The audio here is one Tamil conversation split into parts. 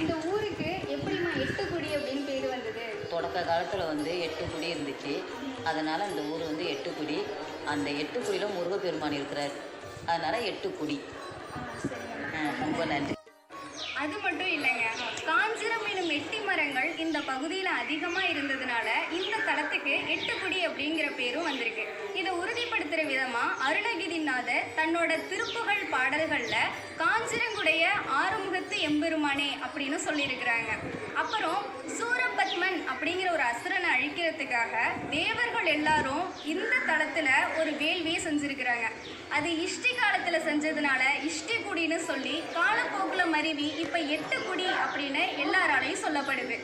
இந்த ஊருக்கு எப்படிம்மா எட்டுக்குடி அப்படின்னு பேர் வந்தது? தொடக்க காலத்தில் வந்து எட்டு குடி இருந்துச்சு. அதனால் இந்த ஊர் வந்து எட்டுக்குடி அந்த எட்டுக்குடியில் முருகப்பெருமான் இருக்கிறார். அதனால் எட்டுக்குடி ரொம்ப நன்றி. அது மட்டும் இல்லைங்க. காஞ்சிரம் வெட்டி மரங்கள் இந்த பகுதியில் அதிகமாக இருந்ததுனால இந்த தலத்துக்கு எட்டுக்குடி அப்படிங்கிற பேரும் வந்திருக்கு. இதை உறுதிப்படுத்துகிற விதமாக அருணகிரிநாதர் தன்னோட திருப்புகழ் பாடல்களில் காஞ்சிரங்குடைய ஆறுமுகத்து எம்பெருமானே அப்படின்னு சொல்லியிருக்கிறாங்க. அப்புறம் சூரபத்மன் அப்படிங்கிற ஒரு அசுரனை அழிக்கிறதுக்காக தேவர்கள் எல்லாரும் இந்த தளத்தில் ஒரு வேள்வியை செஞ்சுருக்கிறாங்க. அது இஷ்டி காலத்தில் செஞ்சதுனால இஷ்டி குடின்னு சொல்லி காலப்போக்கில் மருவி இப்போ எட்டு குடி அப்படின்னு எல்லாராலையும் சொல்லப்படுது.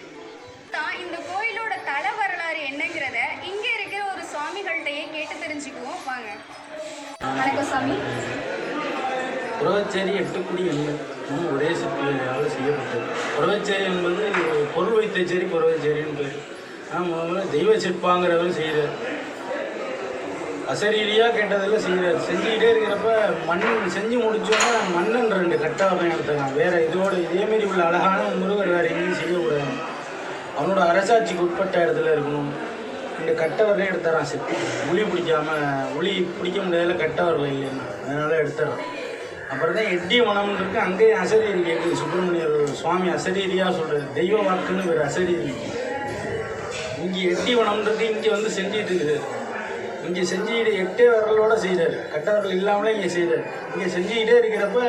தான் இந்த கோயிலோட தல வரலாறு என்னங்கிறத இங்கே இருக்கிற ஒரு சுவாமிகள்கிட்டயே கேட்டு தெரிஞ்சுக்குவோம். வாங்க. வணக்கம் சாமி எட்டு குடி என்ன? என்னும் ஒரே சிற்பியால் செய்யப்பட்டது புறவச்சேரி என்பது பொருள் வைத்த சரி புறவச்சேரின்னு பேர். ஆனால் முதல்ல தெய்வ சிற்பாங்கிறவர் செய்கிறார் அசரீதியாக கேட்டதெல்லாம் செய்கிறார் செஞ்சுக்கிட்டே இருக்கிறப்ப மண் செஞ்சு முடிச்சோன்னா மண்ணன் ரெண்டு கட்டாக பயன்படுத்தலாம் வேறு இதோட இதேமாரி உள்ள அழகான முருகர் வேறு எங்கேயும் செய்யக்கூடாது. அவனோட அரசாட்சிக்கு உட்பட்ட இடத்துல இருக்கணும். இந்த கட்டவரே எடுத்துறான் சிற்பி ஒளி பிடிக்காம ஒளி பிடிக்க முடியாத கட்டவரில் இல்லைன்னா அதனால எடுத்துறான். அப்புறம் தான் எட்டி மனம்னு இருக்கு. அங்கேயும் அசரீரி கேட்குது சுப்பிரமணியர் சுவாமி அசரீரியாக சொல்கிறது தெய்வ வாக்குன்னு ஒரு அசரீரி. இங்கே எட்டி வனம்ன்றது இங்கே வந்து செஞ்சிட்டு இருக்குது. இங்கே செஞ்சுக்கிட்டு எட்டே விரலோட செய்கிறார் கட்டவர்கள் இல்லாமலே இங்கே செய்கிறார் இங்கே செஞ்சுக்கிட்டே இருக்கிறப்ப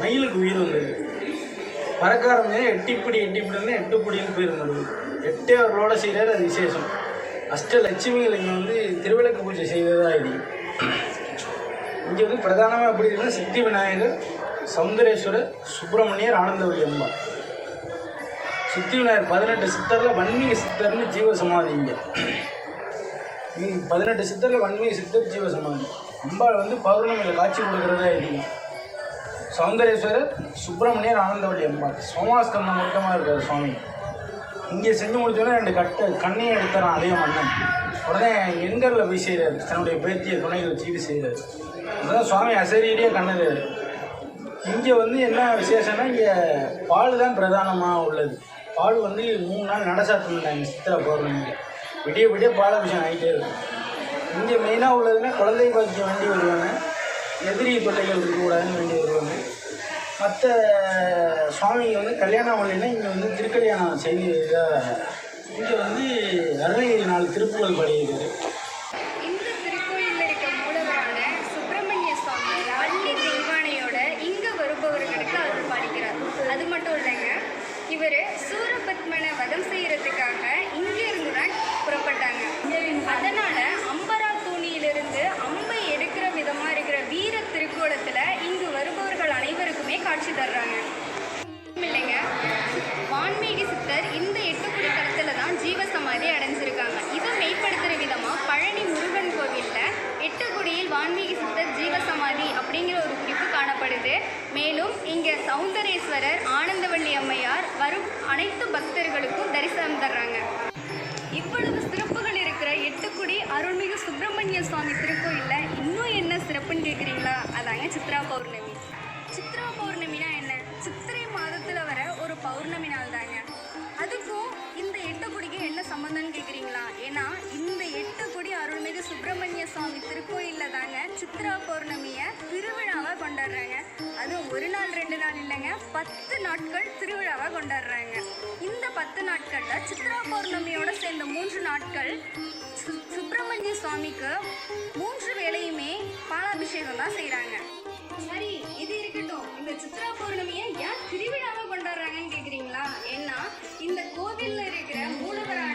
மயிலுக்கு உயிர் வந்தது. பறக்க ஆரம்பிச்சா எட்டிப்பிடி எட்டிப்பிடின்னு போயிருந்தது எட்டே விரலோட செய்கிறார் அது விசேஷம். அஷ்டலட்சுமிகள் இங்கே வந்து திருவிளக்கு பூஜை செய்ததாக இது இங்கே வந்து பிரதானமாக எப்படி இருக்குன்னா சித்தி விநாயகர் சௌந்தரேஸ்வரர் சுப்பிரமணியர் ஆனந்தவரி அம்மா சித்தி விநாயகர் பதினெட்டு சித்தரில் வன்மீக சித்தர்னு ஜீவ சமாதி இங்கே. பதினெட்டு சித்தரில் வன்மீக சித்தர் ஜீவ சமாதி. அம்பாள் வந்து பௌர்ணமியில் காட்சி கொடுக்குறதா இருக்கும் சௌந்தரேஸ்வரர் சுப்பிரமணியர் ஆனந்தவள்ளி அம்பாள். சோமாஸ்கந்தம் மட்டமாக இருக்கார் சுவாமி. இங்கே செஞ்சு முடிச்சோன்னா ரெண்டு கட்டை கண்ணையும் எடுத்துறான் அதே மன்னன். உடனே எண்களில் போய் செய்கிறார் தன்னுடைய பேத்தியை துணைகள் வச்சுக்கிட்டு செய்கிறார் அதுதான் சுவாமி அசரீரியாக கண்ணது. இங்கே வந்து என்ன விசேஷம்னா இங்கே பால் தான் பிரதானமாக உள்ளது. பால் வந்து மூணு நாள் நடசாத்தினாங்க சித்திரை பௌர்ணமிக்கு. விடிய விடிய பாலாபிஷேகம் ஆகிட்டே இருக்கும். இங்கே மெயினாக உள்ளதுன்னா குழந்தை பாக்கியம் வேண்டி வருவாங்க. எதிரி தொல்லைகள் இருக்கக்கூடாதுன்னு வேண்டி வருவாங்க. மற்ற சுவாமிங்க வந்து கல்யாணம் வரலைன்னா இங்கே வந்து திருக்கல்யாணம் செய்து இங்கே வந்து அருணகிரி நாள் திருப்புகழ் பாடியிருக்காரு இவர் சூரபத்மனை தர்றாங்க இவ்வளவு சிறப்புகள் இருக்கிற எட்டுக்குடி அருள்மிகு சுப்பிரமணிய சுவாமி திருக்கோயிலில் இன்னும் என்ன சிறப்புன்னு கேட்குறீங்களா அதாங்க சித்ரா பௌர்ணமி. சித்ரா பௌர்ணமினா என்ன? சித்திரை மாதத்தில் வர ஒரு பௌர்ணமி நாள் தாங்க அதுக்கும் இந்த எட்டுக்குடிக்கு என்ன சம்மந்தம்னு கேட்குறீங்களா ஏன்னா இந்த எட்டு அருள்மிகு சுப்பிரமணிய சுவாமி திருக்கோயிலில் தாங்க சித்ரா பௌர்ணமியை திருவிழாவாக கொண்டாடுறாங்க. அதுவும் ஒரு நாள் ரெண்டு நாள் இல்லைங்க பத்து நாட்கள் திருவிழாவாக கொண்டாடுறாங்க. இந்த பத்து நாட்களில் சித்ரா பௌர்ணமியோட சேர்ந்த மூன்று நாட்கள் சு- சுப்பிரமணிய சுவாமிக்கு மூன்று வேளையுமே பாலாபிஷேகம் தான் செய்கிறாங்க சரி இது இருக்கட்டும். இந்த சித்ரா பௌர்ணமியை ஏன் திருவிழாவாக கொண்டாடுறாங்கன்னு கேட்குறீங்களா ஏன்னா இந்த கோவிலில் இருக்கிற மூலவராக